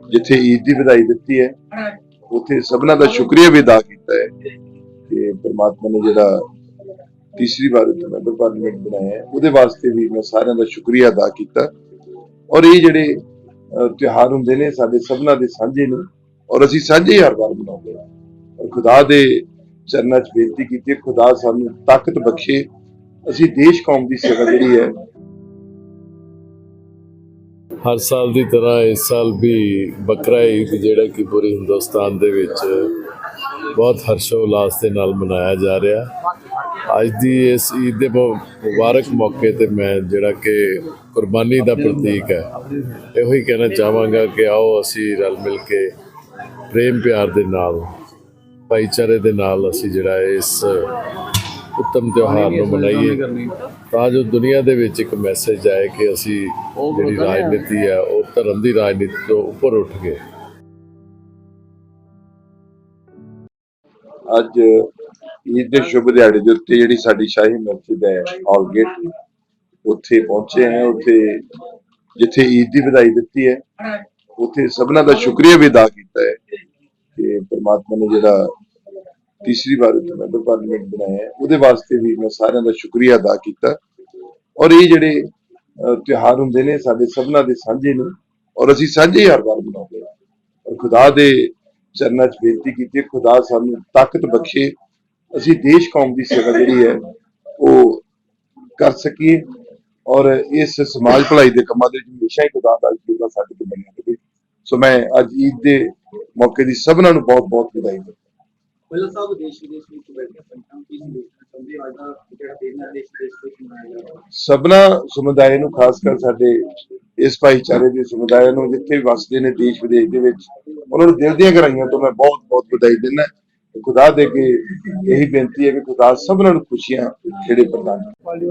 ਜਿੱਥੇ ਈਦ ਦੀ ਵਧਾਈ ਦਿੱਤੀ ਹੈ ਉੱਥੇ ਸਭਨਾਂ ਦਾ ਸ਼ੁਕਰੀਆ ਵੀ ਅਦਾ ਕੀਤਾ ਹੈ ਕਿ ਪ੍ਰਮਾਤਮਾ ਨੇ ਜਿਹੜਾ ਤੀਸਰੀ ਵਾਰ ਉੱਥੇ ਮੈਂਬਰ ਪਾਰਲੀਮੈਂਟ ਬਣਾਇਆ ਉਹਦੇ ਵਾਸਤੇ ਵੀ ਮੈਂ ਸਾਰਿਆਂ ਦਾ ਸ਼ੁਕਰੀਆ ਅਦਾ ਕੀਤਾ। ਔਰ ਇਹ ਜਿਹੜੇ ਤਿਉਹਾਰ ਹੁੰਦੇ ਨੇ ਸਾਡੇ ਸਭਨਾਂ ਦੇ ਸਾਂਝੇ ਨੇ ਔਰ ਅਸੀਂ ਸਾਂਝੇ ਹਰ ਵਾਰ ਮਨਾਉਂਦੇ ਹਾਂ। ਔਰ ਖੁਦਾ ਦੇ ਚਰਨਾਂ 'ਚ ਬੇਨਤੀ ਕੀਤੀ ਹੈ, ਖੁਦਾ ਸਾਨੂੰ ਤਾਕਤ ਬਖਸ਼ੇ। ਅਸੀਂ ਦੇਸ਼ ਕੌਮ ਦੀ ਸੇਵਾ ਜਿਹੜੀ ਹੈ ਹਰ ਸਾਲ ਦੀ ਤਰ੍ਹਾਂ ਇਸ ਸਾਲ ਵੀ ਬਕਰਾ ਈਦ ਜਿਹੜਾ ਕਿ ਪੂਰੇ ਹਿੰਦੁਸਤਾਨ ਦੇ ਵਿੱਚ ਬਹੁਤ ਹਰਸ਼ੋਉਲਾਸ ਦੇ ਨਾਲ ਮਨਾਇਆ ਜਾ ਰਿਹਾ। ਅੱਜ ਦੀ ਇਸ ਈਦ ਦੇ ਮੁ- ਮੁਬਾਰਕ ਮੌਕੇ ਤੇ ਮੈਂ ਜਿਹੜਾ ਕਿ ਕੁਰਬਾਨੀ ਦਾ ਪ੍ਰਤੀਕ ਹੈ। ਇਹੋ ਹੀ ਕਹਿਣਾ ਚਾਹਾਂਗਾ ਕਿ ਆਓ ਅਸੀਂ ਰਲ ਮਿਲ ਕੇ ਪ੍ਰੇਮ ਪਿਆਰ ਦੇ ਨਾਲ, ਭਾਈਚਾਰੇ ਦੇ ਨਾਲ ਅਸੀਂ ਜਿਹੜਾ ਇਸ ਉੱਤਮ ਤਿਉਹਾਰ ਨੂੰ ਮਨਾਈਏ। ਤਾਂ ਜੋ ਦੁਨੀਆ ਦੇ ਵਿੱਚ ਇੱਕ ਮੈਸੇਜ ਆਏ ਕਿ ਅਸੀਂ ਜਿਹੜੀ ਰਾਜਨੀਤੀ ਹੈ ਉਹ ਧਰਮ ਦੀ ਰਾਜਨੀਤੀ ਤੋਂ ਉੱਪਰ ਉੱਠ ਗਏ। ਅੱਜ ਈਦ ਦੇ ਸ਼ੁਭ ਦਿਹਾੜੇ ਦੇ ਉੱਤੇ ਜਿਹੜੀ ਸਾਡੀ ਸ਼ਾਹੀ ਮਸਜਿਦ ਹੈ ਆਲਗੇਟ ਉੱਥੇ ਪਹੁੰਚੇ ਹਾਂ। ਉੱਥੇ ਜਿੱਥੇ ਈਦ ਦੀ ਵਧਾਈ ਦਿੱਤੀ ਹੈ ਉੱਥੇ ਸਭਨਾਂ ਦਾ ਸ਼ੁਕਰੀਆ ਵੀ ਅਦਾ ਕੀਤਾ ਹੈ ਕਿ ਪ੍ਰਮਾਤਮਾ ਨੇ ਜਿਹੜਾ ਤੀਸਰੀ ਵਾਰ ਉੱਥੇ ਮੈਂਬਰ ਪਾਰਲੀਮੈਂਟ ਬਣਾਇਆ ਉਹਦੇ ਵਾਸਤੇ ਵੀ ਮੈਂ ਸਾਰਿਆਂ ਦਾ ਸ਼ੁਕਰੀਆ ਅਦਾ ਕੀਤਾ। ਔਰ ਇਹ ਜਿਹੜੇ ਅਹ, ਤਿਉਹਾਰ ਹੁੰਦੇ ਨੇ ਸਾਡੇ ਸਭਨਾਂ ਦੇ ਸਾਂਝੇ ਨੇ ਔਰ ਅਸੀਂ ਸਾਂਝੇ ਹੀ ਹਰ ਵਾਰ ਮਨਾਉਂਦੇ ਹਾਂ। ਔਰ ਖੁਦਾ ਦੇ ਚਰਨਾਂ 'ਚ ਬੇਨਤੀ ਕੀਤੀ ਹੈ, ਖੁਦਾ ਸਾਨੂੰ ਤਾਕਤ ਬਖਸ਼ੇ। ਅਸੀਂ ਦੇਸ਼ ਕੌਮ ਦੀ ਸੇਵਾ ਜਿਹੜੀ ਹੈ ਉਹ ਕਰ ਸਕੀਏ। ਔਰ ਇਸ ਸਮਾਜ ਭਲਾਈ ਦੇ ਕੰਮਾਂ ਦੇ ਵਿੱਚ ਹਮੇਸ਼ਾ ਹੀ ਖੁਦਾ ਦਾ ਜੀਵਾ ਸਾਡੇ ਤੋਂ ਬਣਿਆ ਰਹੇ। ਸੋ ਮੈਂ ਅੱਜ ਈਦ ਦੇ ਮੌਕੇ ਦੀ ਸਭਨਾਂ ਨੂੰ ਬਹੁਤ ਬਹੁਤ ਵਧਾਈ ਦਿੰਦਾ ਪਹਿਲਾਂ ਸਾਹਿਬ ਦੇਸ਼ ਵਿਦੇਸ਼ ਵਿੱਚ ਬੈਠ ਕੀ ਸੰਦੇਸ਼ ਚਾਹੁੰਦੇ ਹੋ? ਅੱਜ ਦਾ ਜਿਹੜਾ ਦਿਨ ਹੈ ਦੇਸ਼ ਵਿਦੇਸ਼ ਵਿੱਚ ਮਨਾਇਆ ਜਾ ਰਿਹਾ ਸਭਨਾ ਸਮੁਦਾਇ ਨੂੰ ਖਾਸ ਕਰ ਸਾਡੇ ਇਸ ਭਾਈਚਾਰੇ ਦੇ ਸਮੁਦਾਇ ਨੂੰ ਜਿੱਥੇ ਵੀ ਵਸਦੇ ਨੇ ਦੇਸ਼ ਵਿਦੇਸ਼ ਦੇ ਵਿੱਚ ਉਹਨਾਂ ਨੂੰ ਦਿਲ ਦੀਆਂ ਗਹਿਰਾਈਆਂ ਤੋਂ ਮੈਂ ਬਹੁਤ ਬਹੁਤ ਵਧਾਈ ਦਿੰਦਾ। ਖੁਦਾ ਦੇ ਕੇ ਇਹੀ ਬੇਨਤੀ ਹੈ ਕਿ ਖੁਦਾ ਸਭਨਾਂ ਨੂੰ ਖੁਸ਼ੀਆਂ ਖੇੜੇ ਪ੍ਰਦਾਨ ਕਰੇ।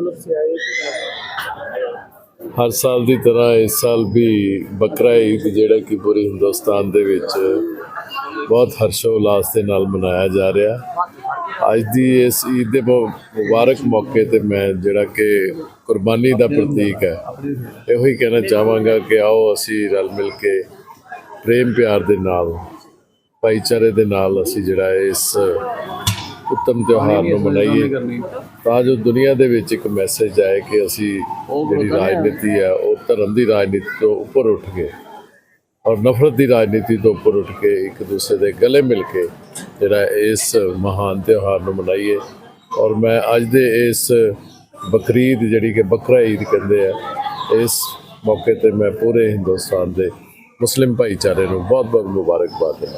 ਹਰ ਸਾਲ ਦੀ ਤਰ੍ਹਾਂ ਇਸ ਸਾਲ ਵੀ ਬਕਰਾ ਈਦ ਜਿਹੜਾ ਕਿ ਪੂਰੇ ਹਿੰਦੁਸਤਾਨ ਦੇ ਵਿੱਚ ਬਹੁਤ ਹਰਸ਼ੋਉਲਾਸ ਦੇ ਨਾਲ ਮਨਾਇਆ ਜਾ ਰਿਹਾ। ਅੱਜ ਦੀ ਇਸ ਈਦ ਦੇ ਮੁ- ਮੁਬਾਰਕ ਮੌਕੇ ਤੇ ਮੈਂ ਜਿਹੜਾ ਕਿ ਕੁਰਬਾਨੀ ਦਾ ਪ੍ਰਤੀਕ ਹੈ। ਇਹੋ ਹੀ ਕਹਿਣਾ ਚਾਹਾਂਗਾ ਕਿ ਆਓ ਅਸੀਂ ਰਲ ਮਿਲ ਕੇ ਪ੍ਰੇਮ ਪਿਆਰ ਦੇ ਨਾਲ, ਭਾਈਚਾਰੇ ਦੇ ਨਾਲ ਅਸੀਂ ਜਿਹੜਾ ਇਸ ਉੱਤਮ ਤਿਉਹਾਰ ਨੂੰ ਮਨਾਈਏ। ਤਾਂ ਜੋ ਦੁਨੀਆ ਦੇ ਵਿੱਚ ਇੱਕ ਮੈਸੇਜ ਆਏ ਕਿ ਅਸੀਂ ਜਿਹੜੀ ਰਾਜਨੀਤੀ ਹੈ, ਉਹ ਧਰਮ ਦੀ ਰਾਜਨੀਤੀ ਤੋਂ ਉੱਪਰ ਉੱਠ ਕੇ ਔਰ ਨਫ਼ਰਤ ਦੀ ਰਾਜਨੀਤੀ ਤੋਂ ਉੱਪਰ ਉੱਠ ਕੇ ਇੱਕ ਦੂਸਰੇ ਦੇ ਗਲੇ ਮਿਲ ਕੇ ਜਿਹੜਾ ਇਸ ਮਹਾਨ ਤਿਉਹਾਰ ਨੂੰ ਮਨਾਈਏ। ਔਰ ਮੈਂ ਅੱਜ ਦੇ ਇਸ ਬਕਰੀਦ ਜਿਹੜੀ ਕਿ ਬਕਰਾ ਈਦ ਕਹਿੰਦੇ ਆ, ਇਸ ਮੌਕੇ ਤੇ ਮੈਂ ਪੂਰੇ ਹਿੰਦੁਸਤਾਨ ਦੇ ਮੁਸਲਿਮ ਭਾਈਚਾਰੇ ਨੂੰ ਬਹੁਤ ਬਹੁਤ ਮੁਬਾਰਕਬਾਦ ਦਿੰਦਾ।